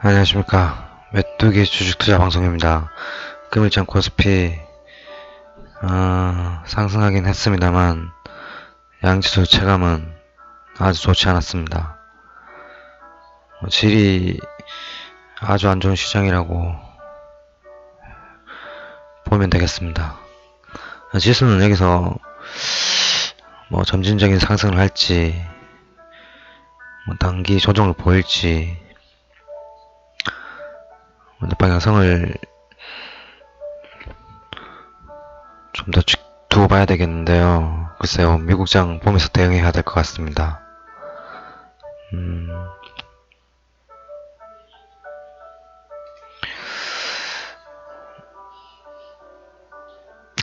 안녕하십니까. 메뚜기 주식투자 방송입니다. 금일장 코스피, 어, 상승하긴 했습니다만, 양지수 체감은 아주 좋지 않았습니다. 어, 질이 아주 안 좋은 시장이라고 보면 되겠습니다. 어, 지수는 여기서 뭐 점진적인 상승을 할지, 뭐 단기 조정을 보일지, 방향성을 좀 더 두고 봐야 되겠는데요. 글쎄요, 미국장 보면서 대응해야 될 것 같습니다. 음,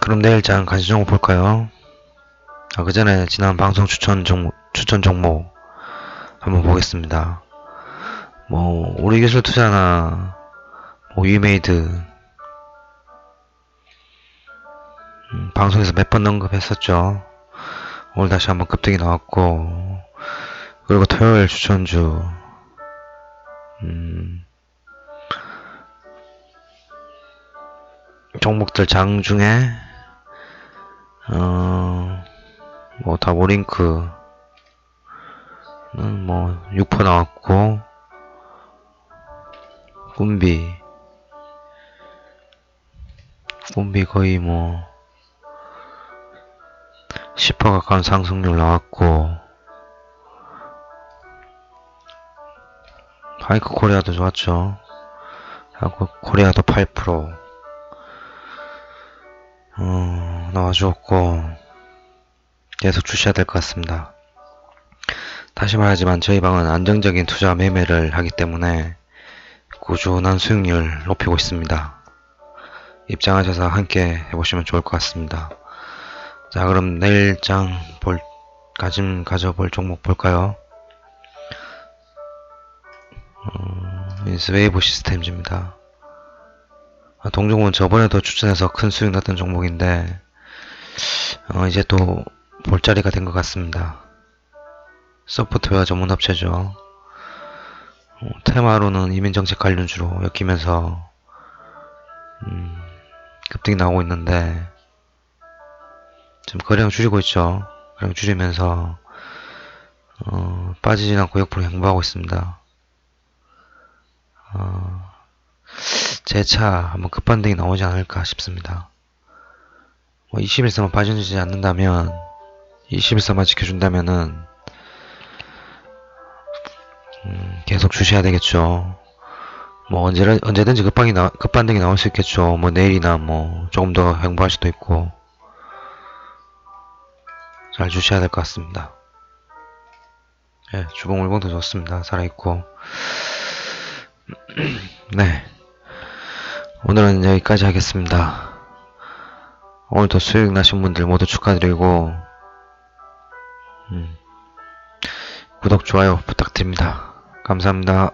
그럼 내일장 간시 종목 볼까요? 아, 그 전에 지난 방송 추천 종목, 추천 종목 한번 보겠습니다. 뭐, 우리 기술 투자나 뭐 위메이드. 음, 방송에서 몇 번 언급했었죠. 오늘 다시 한번 급등이 나왔고 그리고 토요일 추천주. 음, 종목들 장 중에 어, 뭐 다 모링크는 뭐 6% 나왔고 꿈비 꿈비 거의 뭐 10% 가까운 상승률 나왔고 하이크 코리아도 좋았죠. 하이크 코리아도 8% 어, 나와주었고 계속 주셔야 될 것 같습니다. 다시 말하지만 저희 방은 안정적인 투자 매매를 하기 때문에 꾸준한 수익률 높이고 있습니다. 입장하셔서 함께 해보시면 좋을 것 같습니다. 자, 그럼 내일장 볼, 가짐 가져볼 종목 볼까요? 어, 인스웨이브 시스템즈입니다. 아, 동종은 저번에도 추천해서 큰 수익 났던 종목인데, 어, 이제 또 볼자리가 된 것 같습니다. 소프트웨어 전문 업체죠. 어, 테마로는 이민 정책 관련주로 엮이면서 음, 급등이 나오고 있는데 지금 거래량 줄이고 있죠. 거래량 줄이면서 어, 빠지진 않고 옆으로 행보하고 있습니다. 어, 재차 한번 급반등이 나오지 않을까 싶습니다. 뭐 21선만 빠져주지 않는다면 21선만 지켜준다면은 음, 계속 주셔야 되겠죠. 뭐 언제 언제든지 급방이 나, 급반등이 나올 수 있겠죠. 뭐 내일이나 뭐 조금 더 행보할 수도 있고 잘 주셔야 될 것 같습니다. 예, 주봉 물건도 좋습니다. 살아있고 네 오늘은 여기까지 하겠습니다. 오늘도 수익 나신 분들 모두 축하드리고 음, 구독 좋아요 부탁드립니다. 감사합니다.